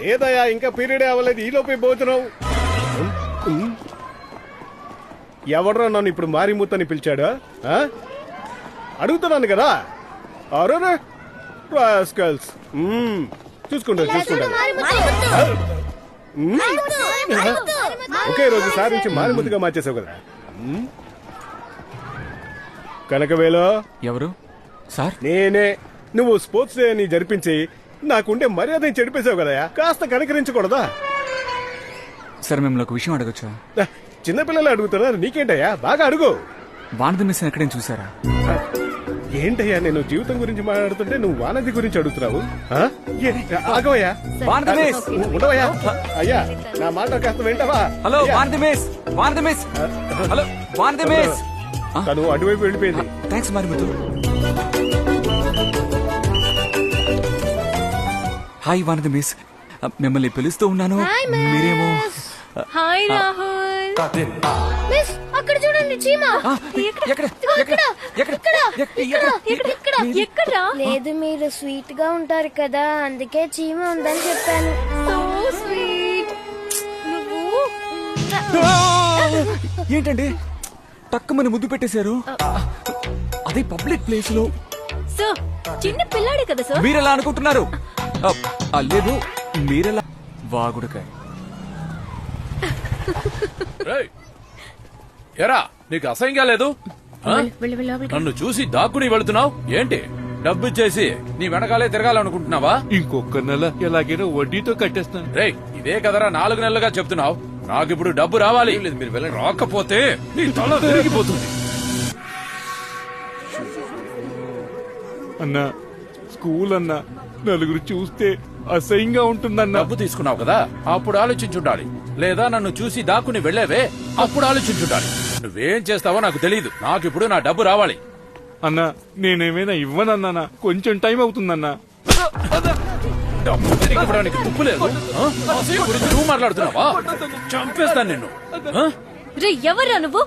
లేదయ్యా ఇంకా పీరియడ్ అవ్వలేదు. ఈ లోపే భోజనం. ఎవడ్రా నన్ను ఇప్పుడు మారిమూతని పిలిచాడు? ఆ? అడుగుతున్నాను కదా. అరే రాస్కల్స్. చూసుకుంటా చూసుకుంటా ఒకే రోజు సారించి మారిముద్దుగా మార్చేసావు కదా. మ్మ్. కనకవేలో ఎవరు? సార్? నేనే. నువ్వు స్పోర్ట్స్ డే అని జరిపించి నాకుండే మర్యాద చెడిపేశావు కదయా కాస్త కనకరించకూడదా? సార్ మిమ్మల్ని ఒక విషయం అడగచ్చా? చిన్నపిల్లలు అడుగుతున్నారు నీకేంటయ్యా? బాగా అడుగు. వానది మిస్ ఎక్కడైనా చూసారా ఏంటయ్యా నేను జీవితం గురించి మాట్లాడుతుంటే నువ్వు వానది గురించి అడుగుతున్నావు? ఆ? ఏ, ఆగవయ్యా. వానది మిస్! ఉండవయ్యా. అయ్యా నా మాట కాస్త వింటావా? హలో అయ్యా, Vanathi miss! Vanathi miss! Hello Vanathi miss! తను అటువైపు వెళ్ళిపోయింది. థ్యాంక్స్ మరి హాయ్ వానది మిస్ మిమ్మల్ని పిలుస్తూ ఉన్నాను. మీరేమో హాయ్ రాహుల్. మిస్ అక్కడ చూడండి చీమ. ఆ, ఎక్కడ? ఎక్కడ? ఎక్కడ? ఎక్కడ? ఎక్కడ? ఎక్కడ్రా లేదు మీరు స్వీట్గా ఉంటారు కదా అందుకే చీమ ఉందని చెప్పాను. సో స్వీట్ నువ్వు? ఏంటండి? టక్కుమని ముద్దు పెట్టేశారు. అదే పబ్లిక్ ప్లేస్లో సార్ చిన్న పిల్లాడే కదా సార్ మీరెలా అనుకుంటున్నారు? ఆ, ఆ, లేదు మీరెలా? వాగుడుకాయ. రేయ్, ఎరా నీకు అసహ్యంగా లేదు? నన్ను చూసి దాక్కుని వెళుతున్నావు? ఏంటి? డబ్బు ఇచ్చేసి నీ వెనకాలే తిరగాలనుకుంటున్నావా? ఇంకొక నెల ఎలాగైనా వడ్డీతో కట్టేస్తాను. రేయ్ ఇదే కదరా నాలుగు నెలలుగా చెప్తున్నావు. నాకు ఇప్పుడు డబ్బు రావాలి. మీరు వెళ్ళండి. రాకపోతే నీ తల తిరిగిపోతుంది. అన్నా స్కూల్ అన్నా నలుగురు చూస్తే అసహ్యంగా ఉంటుందన్నా. డబ్బు తీసుకున్నావు కదా అప్పుడు ఆలోచించుండాలి లేదా నన్ను చూసి దాక్కుని వెళ్ళేవే అప్పుడు ఆలోచించుండాలి నువ్వేం చేస్తావో నాకు తెలియదు నాకు ఇప్పుడు నా డబ్బు రావాలి. అన్నా నేనేమైనా ఇవ్వనన్నానా? కొంచెం టైం అవుతుందన్నా. డబ్బు తిరిగి ఇవ్వడానికి తుప్పు లేదు. ఆ? అసహ్యం గురించి నువ్వు మాట్లాడుతున్నావా? చంపేస్తాను నిన్ను. ఆ? రే ఎవర్రా నువ్వు?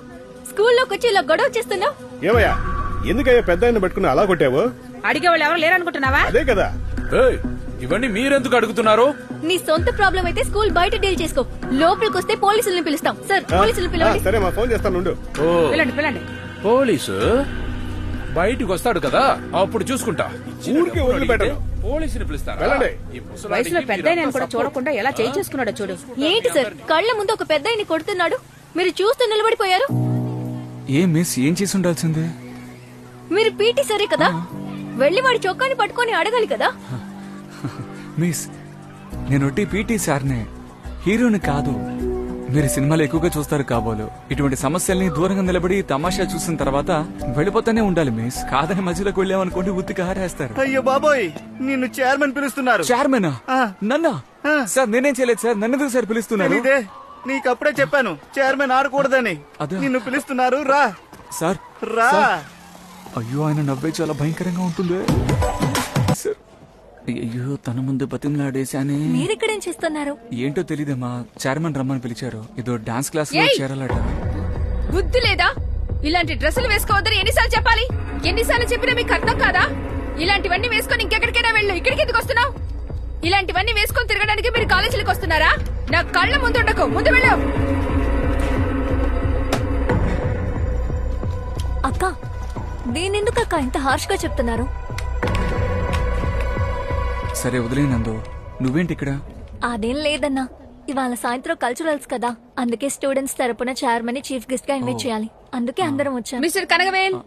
స్కూల్లోకి వచ్చి ఇలా గొడవ చేస్తున్నావు? ఏమయ్యా? ఎందుకయ్యా పెద్ద ఆయన పట్టుకుని అలా కొట్టావు? అడిగే వాళ్ళు ఎవరు లేరనుకుంటున్నావా? అదే కదా. ఇవన్నీ మీరెందుకు అడుగుతున్నారు? నీ సొంత ప్రాబ్లం అయితే స్కూల్ బయట డీల్ చేసుకో. లోపలికి వస్తే పోలీసుల్ని పిలుస్తాం. సార్? పోలీసులు పిలవండి. సరే మా ఫోన్ చేస్తాను ఉండు. ఓ. పిల్లండి పిల్లండి పోలీసు? బయటికి వస్తాడు కదా అప్పుడు చూసుకుంటా. ఊరికే. పోలీసుని పిలుస్తారా? వెళ్ళండి. ఈ ముసలాడికి వయసులో పెద్ద కూడా. చూడకుండా ఎలా చేయి చేసుకున్నాడో చూడు. ఏంటి సార్? కళ్ళ ముందు ఒక పెద్ద కొడుతున్నాడు? మీరు చూస్తూ నిలబడిపోయారు? ఏ మిస్ ఏం చేసి ఉండాల్సిందే? మీరు పీటీ సరే కదా? వెళ్ళి వాడి చొక్కాని పట్టుకొని అడగాలి కదా? మిస్ నేను ఒట్టి పీటీ సార్నే. హీరోని కాదు. మీరు సినిమాలు ఎక్కువగా చూస్తారు కాబోలు. ఇటువంటి సమస్యల్ని దూరంగా నిలబడి తమాషా చూసిన తర్వాత వెళ్ళిపోతానే ఉండాలి మిస్. కాదని మధ్యలోకి వెళ్ళామనుకోండి ఉత్తికి హారేస్తారు అయ్యో బాబోయ్ నిన్ను చైర్మన్ పిలుస్తున్నారు. చైర్మన్. నన్నా. సార్ నేనేం చేయలేదు సార్. నన్ను ఎందుకు సార్ పిలుస్తున్నారు? తెలీదే. నీకప్పుడే చెప్పాను. చైర్మన్ ఆడకూడదని. నిన్ను పిలుస్తున్నారు. రా. సార్ రా. అయ్యో ఆయన నవ్వే చాలా భయంకరంగా ఉంటుంది. సార్ అయ్యో తన ముందు బతిమలాడేశానే. మీరిక్కడేం చేస్తున్నారు? ఏంటో తెలీదమ్మా చైర్మన్ రమ్మని పిలిచారు. ఏదో డాన్స్ క్లాస్లో ఏయ్! చేరాలట. బుద్ధి లేదా? ఇలాంటి డ్రెస్సులు వేసుకోవద్దని ఎన్నిసార్లు చెప్పాలి? ఎన్నిసార్లు చెప్పినా మీకు అర్థం కాదా? ఇలాంటివన్నీ వేసుకొని ఇంకెక్కడికైనా వెళ్ళు. ఇక్కడికి ఎందుకు వస్తున్నావు? ఇలాంటివన్నీ వేసుకొని తిరగడానికి మీరు కాలేజీలకు వస్తున్నారా? నా కళ్ళ ముందు ఉండకు. ముందు వెళ్ళు. అక్క నేనెందుకు అక్క ఇంత హార్ష్గా చెప్తున్నారు? సరే వదిలేనందు నువ్వేంటి ఇక్కడ? అదేం లేదన్నా. ఇవాళ సాయంత్రం కల్చరల్స్ కదా. అందుకే స్టూడెంట్స్ తరపున చైర్మన్ చీఫ్ గెస్ట్గా ఇన్వైట్ చేయాలి. అందుకే అందరం వచ్చాం. మిస్టర్ కనగవేల్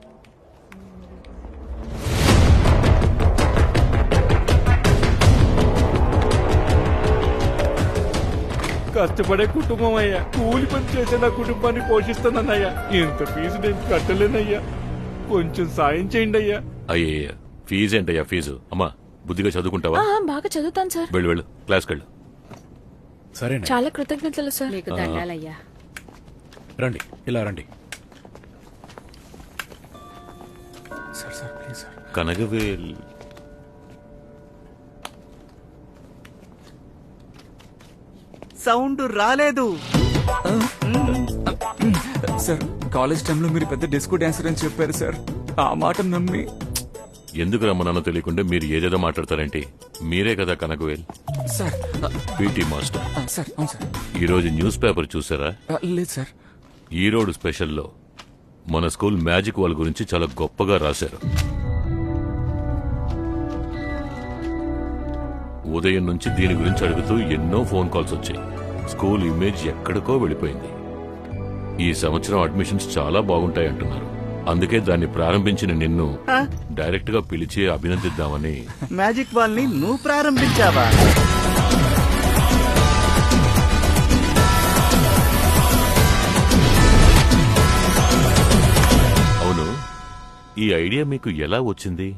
కష్టపడే కుటుంబం అయ్యా. కూలి పని చేసే నా కుటుంబాన్ని పోషిస్తానన్నయ్యా ఇంత ఫీజు నేను కట్టలేనయ్యా. కొంచెం సాయం చేయండి అయ్యా అయ్యయ్య ఫీజు ఏంటయ్యా ఫీజు? అమ్మా. బుద్ధిగా చదువుకుంటావా? బాగా చదువుతాను సార్. వెళ్ళు వెళ్ళు. క్లాస్కి వెళ్ళు. సరేనా. చాలా కృతజ్ఞతలు సార్. మీకు దండాలయ్యా. రండి ఇలా రండి. Sir sir please sir. Kanagavel. Sound రాలేదు. సార్ కాలేజ్ టైంలో మీరు పెద్ద డిస్కో డాన్సర్ అని చెప్పారు సార్. ఆ మాట నమ్మి ఎందుకు రమ్మన్నానో తెలియకుండా మీరు ఏదేదో మాట్లాడతారేంటి? మీరే కదా Kanakavel. Sir PT master. Sir అవును సార్. ఈరోజు న్యూస్ పేపర్ చూసారా? లేదు సార్. ఈరోడు స్పెషల్లో మన స్కూల్ మ్యాజిక్ వాళ్ళ గురించి చాలా గొప్పగా రాశారు. ఉదయం నుంచి దీని గురించి అడుగుతూ ఎన్నో ఫోన్ కాల్స్ వచ్చాయి. స్కూల్ ఇమేజ్ ఎక్కడికో వెళ్ళిపోయింది. ఈ సంవత్సరం అడ్మిషన్స్ చాలా బాగుంటాయి అంటున్నారు అందుకే దాన్ని ప్రారంభించిన నిన్ను డైరెక్ట్గా పిలిచి అభినందిద్దామని. మ్యాజిక్ వాల్ని నువ్వు ప్రారంభించావా? అవును. ఈ ఐడియా మీకు ఎలా వచ్చింది?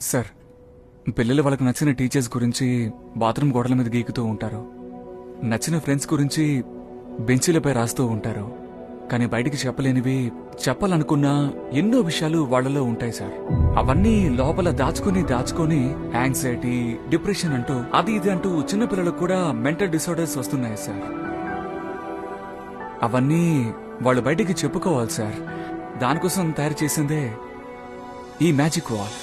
సార్ పిల్లలు వాళ్ళకి నచ్చిన టీచర్స్ గురించి బాత్రూమ్ గోడల మీద గీకుతూ ఉంటారు. నచ్చిన ఫ్రెండ్స్ గురించి బెంచీలపై రాస్తూ ఉంటారు. కానీ బయటికి చెప్పలేనివి. చెప్పాలనుకున్నా ఎన్నో విషయాలు వాళ్ళలో ఉంటాయి సార్. అవన్నీ లోపల దాచుకుని దాచుకొని యాంగ్జైటీ డిప్రెషన్ అంటూ అది ఇది అంటూ చిన్నపిల్లలకు కూడా మెంటల్ డిసార్డర్స్ వస్తున్నాయి సార్. అవన్నీ వాళ్ళు బయటికి చెప్పుకోవాలి సార్. దానికోసం తయారు చేసిందే ఈ మ్యాజిక్ వాల్.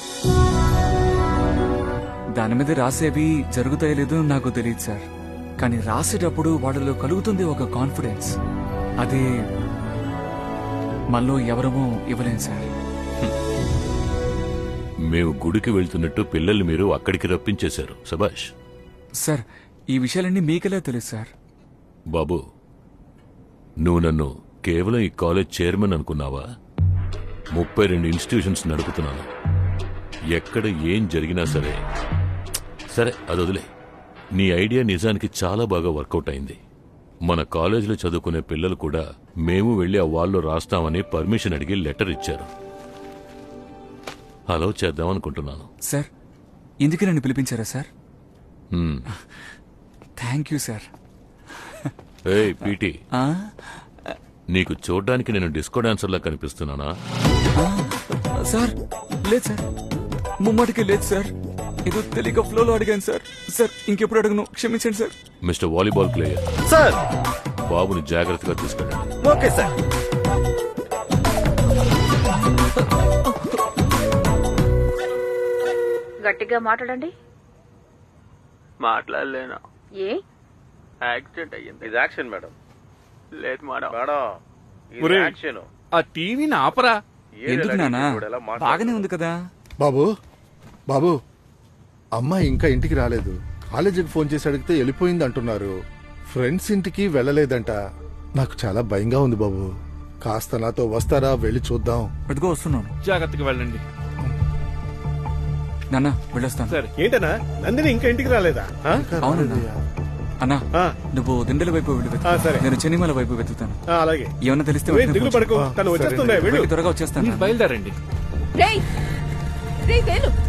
దాని మీద రాసేవి జరుగుతాయో లేదో నాకు తెలియదు సార్. కానీ రాసేటప్పుడు వాళ్ళలో కలుగుతుంది ఒక కాన్ఫిడెన్స్. అది మనలో ఎవరమో ఇవ్వలేం సార్. మేము గుడికి వెళ్తున్నట్టు పిల్లల్ని మీరు అక్కడికి రప్పించేశారు సబాష్ సార్ ఈ విషయాలన్నీ మీకెలా తెలుసు సార్? బాబు నువ్వు నన్ను కేవలం ఈ కాలేజ్ చైర్మన్ అనుకున్నావా? ముప్పై రెండు ఇన్స్టిట్యూషన్స్ నడుపుతున్నాను. ఎక్కడ ఏం జరిగినా సరే సరే అది వదిలే. నీ ఐడియా నిజానికి చాలా బాగా వర్కౌట్ అయింది. మన కాలేజీలో చదువుకునే పిల్లలు కూడా మేము వెళ్ళి ఆ వాల్లో రాస్తామని పర్మిషన్ అడిగి లెటర్ ఇచ్చారు. అలౌ చేద్దాం అనుకుంటున్నాను. సార్ ఇందుకే నన్ను పిలిపించారా సార్. Thank you sir. ఏయ్ పీటీ? నీకు చూడ్డానికి నేను డిస్కో డాన్సర్లా కనిపిస్తున్నానా? సార్ లేదు సార్. ముమ్మటికి లేదు సార్. ఏదో తెలియక ఫ్లోలో అడిగాను సార్. సార్ ఇంకెప్పుడు అడగను? క్షమించండి sir. Mister volleyball player. Sir! బాబుని జాగ్రత్తగా తీసుకెళ్ళండి. Okay sir. గట్టిగా మాట్లాడండి. మాట్లాడలేను. ఏ? యాక్సిడెంట్ అయ్యింది. ఇది యాక్షన్ మేడం. లేదు మేడం. మేడం ఒరేయ్. యాక్షన్. ఆ టీవీని ఆపరా. ఎందుకు నానా బాగానే ఉంది కదా. బాబు బాబు అమ్మాయి ఇంకా ఇంటికి రాలేదు. కాలేజీకి ఫోన్ చేసి అడిగితే వెళ్ళిపోయింది అంటున్నారు. ఫ్రెండ్స్ ఇంటికి వెళ్ళలేదంట. నాకు చాలా భయంగా ఉంది బాబు. కాస్త నాతో వస్తారా వెళ్ళి చూద్దాం. అదిగో వస్తున్నాను. జాగ్రత్తగా వెళ్ళండి. నాన్న వెళ్ళొస్తాను. సరే. ఏంటనా నందిని ఇంకా ఇంటికి రాలేదా? ఆ? అవునన్నా. అన్నా ఆ, నువ్వు దిండల వైపు వెళ్ళి వెతుకు. ఆ, సరే. నేను చెన్నిమల వైపు వెతుకుతాను. ఆ, అలాగే. ఏమన్నా తెలిస్తే నువ్వేం వెంటనే దిగులు ఫోన్ పడకు. చేయి. తను వచ్చేస్తుండే వెళ్ళు వెళ్ళి. త్వరగా వచ్చేస్తాను. మీరు. బయలుదేరండి. రేయ్ రేయ్ వేలు.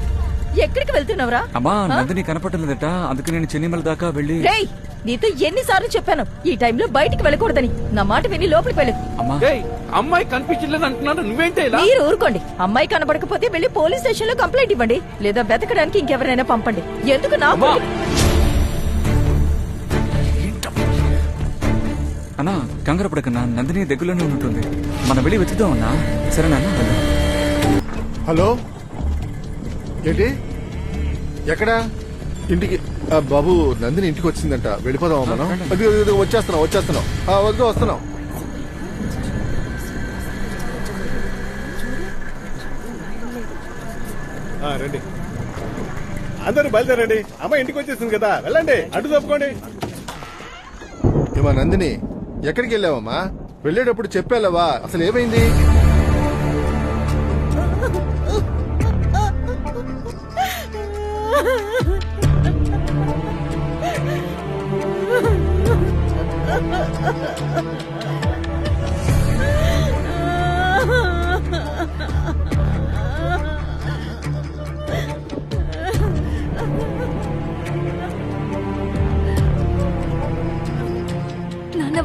ఎక్కడికి వెళ్తున్నావురా? అమ్మా నందిని కనపడలేదట. అందుకే నేను చెన్నిమల దాకా వెళ్ళి రేయ్ నీతో ఎన్నిసార్లు చెప్పాను. ఈ టైంలో బయటికి వెళ్ళకూడదని. నా మాట విని లోపలికి వెళ్ళు. అమ్మా. ఏయ్ అమ్మాయి కనిపించలేదు అంటున్నాను. నువ్వేంటే మీరు ఊరుకోండి. అమ్మాయి కనబడకపోతే వెళ్ళి పోలీస్ స్టేషన్లో కంప్లైంట్ ఇవ్వండి. లేదా వెతకడానికి ఇంకెవరైనా పంపండి. ఎందుకు నా అన్నా కంగారు పడకన్నా నందిని దగ్గరలోనే ఉంటుంది మనం వెళ్ళి వెతుకుదాం అన్నా. సరే నాన్న వెళ్దాం. హలో? ఏంటి? ఎక్కడా? ఇంటికి. ఆ, బాబు నందిని ఇంటికి వచ్చిందంట. వెళ్ళిపోదామా మనం? అది అది, అది, వచ్చేస్తున్నాం వచ్చేస్తున్నాం. ఆ, వద్దు వస్తున్నాం. ఆ, రండి. అందరూ బయలుదేరండి. అమ్మ ఇంటికి వచ్చేసింది కదా. వెళ్ళండి. అటు తప్పుకోండి. ఏమా నందిని ఎక్కడికి వెళ్ళావమ్మా? వెళ్ళేటప్పుడు చెప్పాలవా? అసలు ఏమైంది?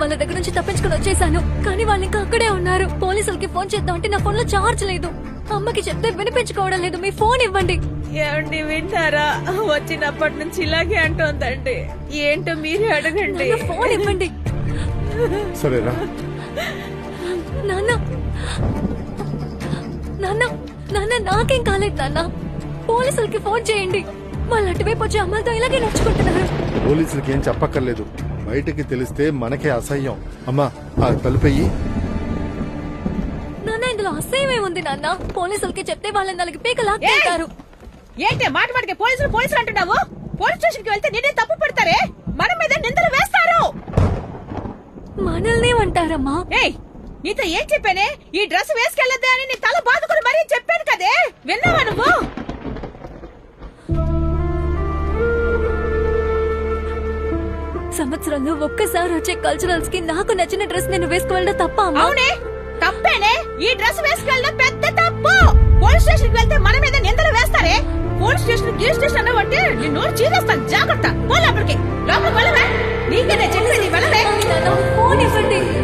వాళ్ళ దగ్గర నుంచి తప్పించుకుని వచ్చేసాను. కానీ వాళ్ళు ఇంకా అక్కడే ఉన్నారు. పోలీసులకి ఫోన్ చేద్దాం అంటే నా ఫోన్లో చార్జ్ లేదు. అమ్మకి చెప్తే వినిపించుకోవడం లేదు. మీ ఫోన్ ఇవ్వండి. ఏమండి వింటారా? వచ్చినప్పటి నుంచి ఇలాగే అంటోందండి. ఏంటో మీరే అడగండి. నాన్న ఫోన్ ఇవ్వండి. సరేరా. నాన్న. నాన్న నాన్న నాకేం కాలేదు నాన్న. పోలీసులకి ఫోన్ చేయండి. వాళ్ళు అటువైపు వచ్చే అమ్మాయితో ఇలాగే నడుచుకుంటున్నారు. పోలీసులకి ఏం చెప్పక్కర్లేదు. బయటకి తెలిస్తే మనకే అసహ్యం. అమ్మా ఆ తలుపెయ్యి. నాన్న ఇందులో అసహ్యమే ఉంది నాన్న. పోలీసులకి చెప్తే వాళ్ళని నాలుగు పీక లాక్కుంటారు ఏంటి మాట మాటకి పోలీసులు పోలీసులు అంటున్నావు? పోలీస్ స్టేషన్కి వెళ్తే నిన్నే తప్పు పెడతారే? మన మీద నిందలు వేస్తారు! మనల్ని అంటారమ్మా. ఏయ్ నీతో ఏం చెప్పానే? ఈ డ్రెస్ వేసుకెళ్ళద్దే అని నీ తల బాదుకుని మరీ చెప్పాను కదే? విన్నావా నువ్వు? సంవత్సరంలో ఒక్కసారి వచ్చే కల్చరల్స్కి నాకు నచ్చిన డ్రెస్ నేను వేసుకువెళ్ళడం తప్ప అవునే తప్పేనే. ఈ డ్రెస్ వేసుకెళ్ళడం పెద్ద తప్పు. పోలీస్ స్టేషన్కి వెళ్తే మన మీద నిందలు వేస్తారే? పోలీస్ స్టేషన్ గిల్ స్టేషన్ అన్నవంటే నిన్ను చీరేస్తాను. జాగ్రత్త. పో లోపలికి. లోపలికి వెళ్ళవే. నీకనే చెప్పేది? వెళ్ళవే. ఇవ్వండి.